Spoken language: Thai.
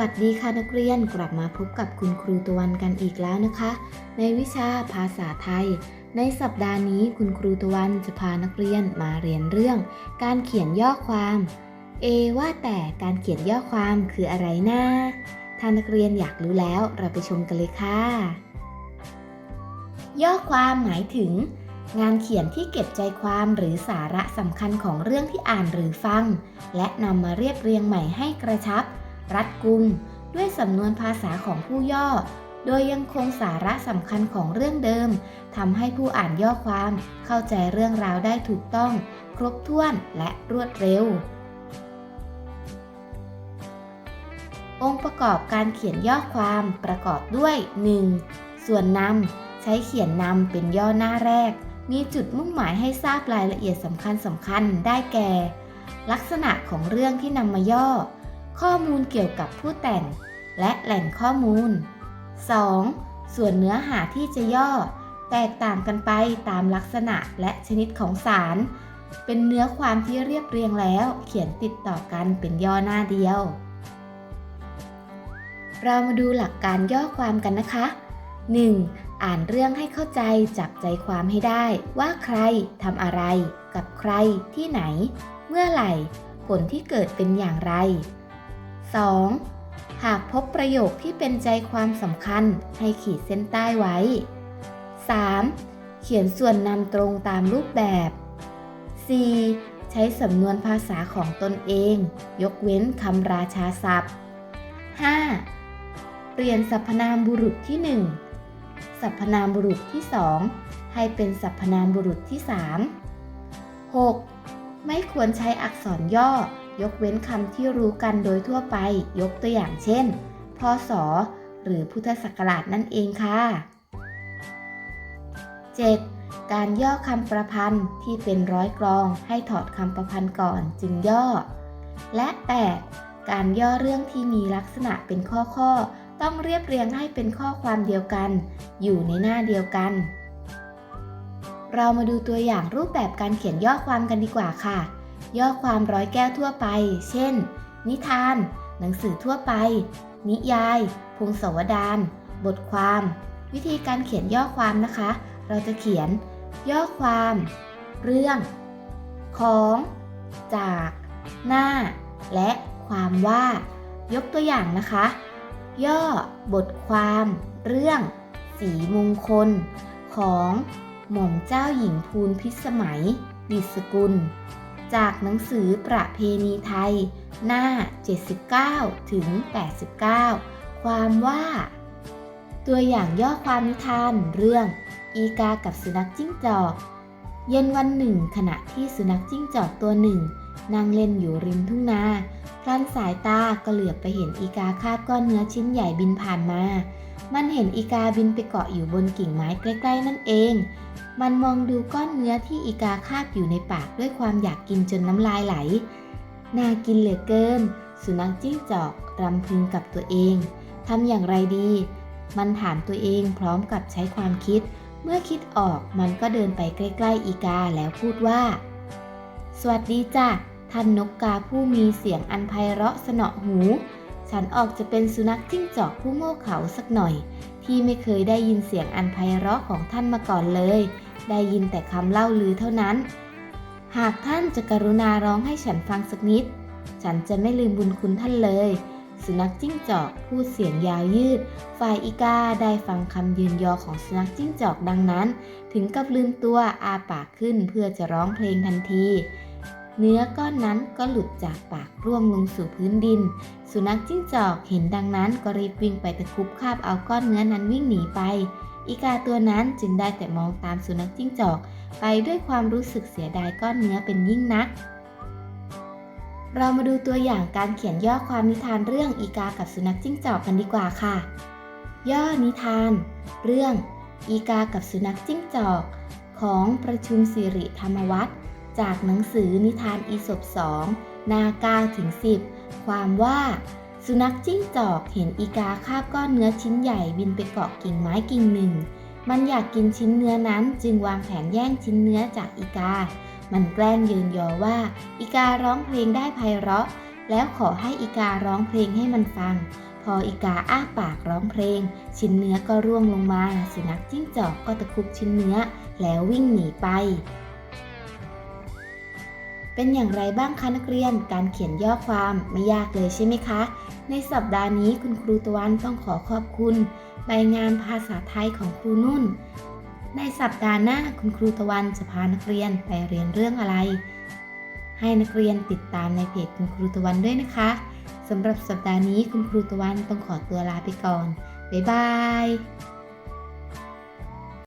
วัสดีค่ะนักเรียนกลับมาพบกับคุณครูตะวันกันอีกแล้วนะคะ ในวิชาภาษาไทย ในสัปดาห์นี้คุณครูตะวันจะพานักเรียนมาเรียนเรื่อง การเขียนย่อความ เอว่าแต่การเขียนย่อความคืออะไรนะถ้านักเรียนอยากรู้แล้วเราไปชมกันเลยค่ะ ย่อความหมายถึง งานเขียนที่เก็บใจความหรือสาระสำคัญของเรื่องที่อ่านหรือฟัง และนำมาเรียบเรียงใหม่ให้กระชับ รัดกุม ด้วยสำนวนภาษาของผู้ย่อ โดยยังคงสาระสำคัญของเรื่องเดิมทำให้ผู้อ่านย่อความเข้าใจเรื่องราวได้ถูกต้อง ครบถ้วนและรวดเร็ว องค์ประกอบการเขียนย่อความประกอบด้วย 1. ส่วนนำใช้เขียนนำเป็นย่อหน้าแรก มีจุดมุ่งหมายให้ทราบรายละเอียดสำคัญสำคัญได้แก่ ลักษณะของเรื่องที่นำมาย่อ ข้อมูลเกี่ยวกับผู้แต่ง และแหล่งข้อมูล 2. ส่วนเนื้อหาที่จะย่อ แตกต่างกันไปตามลักษณะและชนิดของสาร เป็นเนื้อความที่เรียบเรียงแล้ว เขียนติดต่อกันเป็นย่อหน้าเดียว เรามาดูหลักการย่อความกันนะคะ 1. อ่านเรื่องให้เข้าใจจับใจความให้ได้ ว่าใครทำอะไร กับใครที่ไหน เมื่อไหร่ ผลที่เกิดเป็นอย่างไร 2. หากพบประโยคที่เป็นใจความสำคัญให้ขีดเส้นใต้ไว้ 3. เขียนส่วนนำตรงตามรูปแบบ 4. ใช้สำนวนภาษาของตนเอง ยกเว้นคำราชาศัพท์ 5. เปลี่ยนสรรพนามบุรุษที่ 1 สรรพนามบุรุษที่ 2 ให้เป็นสรรพนามบุรุษที่ 3 6. ไม่ควรใช้อักษรย่อ ยกเว้นคำที่รู้กันโดยทั่วไป ยกตัวอย่างเช่น พศ หรือพุทธศักราชนั่นเองค่ะ 7. การย่อคำประพันธ์ที่เป็นร้อยกรองให้ถอดคำประพันธ์ก่อนจึงย่อ และ 8. การย่อเรื่องที่มีลักษณะเป็นข้อๆต้องเรียบเรียงให้เป็นข้อความเดียวกัน อยู่ในหน้าเดียวกัน เรามาดูตัวอย่างรูปแบบการเขียนย่อความกันดีกว่าค่ะ ย่อความร้อยแก้วทั่วไป เช่น นิทาน หนังสือทั่วไป นิยาย พงศาวดาร บทความ วิธีการเขียนย่อความนะคะ เราจะเขียน ย่อความ เรื่อง ของ จาก หน้า และความว่า ยกตัวอย่างนะคะ ย่อ บทความ เรื่อง สีมงคล ของหม่อมเจ้าหญิงภูลพิสมัย ดิษกุล จากหนังสือประเพณีไทย หน้า 79 ถึง 89 ความว่า ตัวอย่างย่อความนิทานเรื่อง อีกากับสุนัขจิ้งจอก เย็นวันหนึ่ง ขณะที่สุนัขจิ้งจอกตัวหนึ่งนั่งเล่นอยู่ริมทุ่งนาพลันสายตาก็เหลือบไปเห็นอีกาคาบก้อนเนื้อชิ้นใหญ่บินผ่านมา มันเห็นอีกาบินไปเกาะอยู่บนกิ่งไม้ใกล้ๆนั่นเอง มันมองดูก้อนเนื้อที่อีกาคาบอยู่ในปากด้วยความอยากกินจนน้ำลายไหล น่ากินเหลือเกิน สุนัขจิ้งจอกรำพึงกับตัวเอง ทำอย่างไรดี มันถามตัวเองพร้อมกับใช้ความคิด เมื่อคิดออกมันก็เดินไปใกล้ๆอีกาแล้วพูดว่า สวัสดีจ้ะท่านนกกาผู้มีเสียงอันไพเราะสนอหู ฉันออกจะเป็นสุนัขจิ้งจอกผู้โง่เขลาสักหน่อย ที่ไม่เคยได้ยินเสียงอันไพเราะของท่านมาก่อนเลย ได้ยินแต่คำเล่าลือเท่านั้น หากท่านจะกรุณาร้องให้ฉันฟังสักนิด ฉันจะไม่ลืมบุญคุณท่านเลย สุนัขจิ้งจอกพูดเสียงยาวยืด ฝ่ายอีกาได้ฟังคำยืนยอของสุนัขจิ้งจอกดังนั้น ถึงกับลืมตัวอาปากขึ้นเพื่อจะร้องเพลงทันที เนื้อก้อนนั้นก็หลุดจากปากร่วงลงสู่พื้นดิน สุนัขจิ้งจอกเห็นดังนั้นก็รีบวิ่งไปตะคุบคาบเอาก้อนเนื้อนั้นวิ่งหนีไป อีกาตัวนั้นจึงได้แต่มองตามสุนัขจิ้งจอก ไปด้วยความรู้สึกเสียดายก้อนเนื้อเป็นยิ่งนัก เรามาดูตัวอย่างการเขียนย่อความนิทานเรื่องอีกากับสุนัขจิ้งจอกกันดีกว่าค่ะ ย่อนิทาน เรื่อง อีกากับสุนัขจิ้งจอก ของประชุมสิริธรรมวัฒน์ จากหนังสือนิทานอีสบสองนา9ถึง10 ความว่า สุนัขจิ้งจอกเห็นอีกาคาบก้อนเนื้อชิ้นใหญ่บินไปเกาะกิ่งไม้กิ่งหนึ่ง มันอยากกินชิ้นเนื้อนั้นจึงวางแผนแย่งชิ้นเนื้อจากอีกา มันแกล้งยืนยอว่าอีการ้องเพลงได้ไพเราะ แล้วขอให้อีการ้องเพลงให้มันฟัง พออีกาอ้าปากร้องเพลง ชิ้นเนื้อก็ร่วงลงมา สุนัขจิ้งจอกก็ตะคุบชิ้นเนื้อ แล้ววิ่งหนีไป เป็นอย่างไรบ้างคะนักเรียน การเขียนย่อความไม่ยากเลยใช่ไหมคะ ในสัปดาห์นี้คุณครูตะวันต้องขอขอบคุณ ใบงานภาษาไทยของครูนุ่น ในสัปดาห์หน้าคุณครูตะวันจะพานักเรียนไปเรียนเรื่องอะไร ให้นักเรียนติดตามในเพจคุณครูตะวันด้วยนะคะสำหรับสัปดาห์นี้คุณครูตะวันต้องขอตัวลาไปก่อน บ๊ายบาย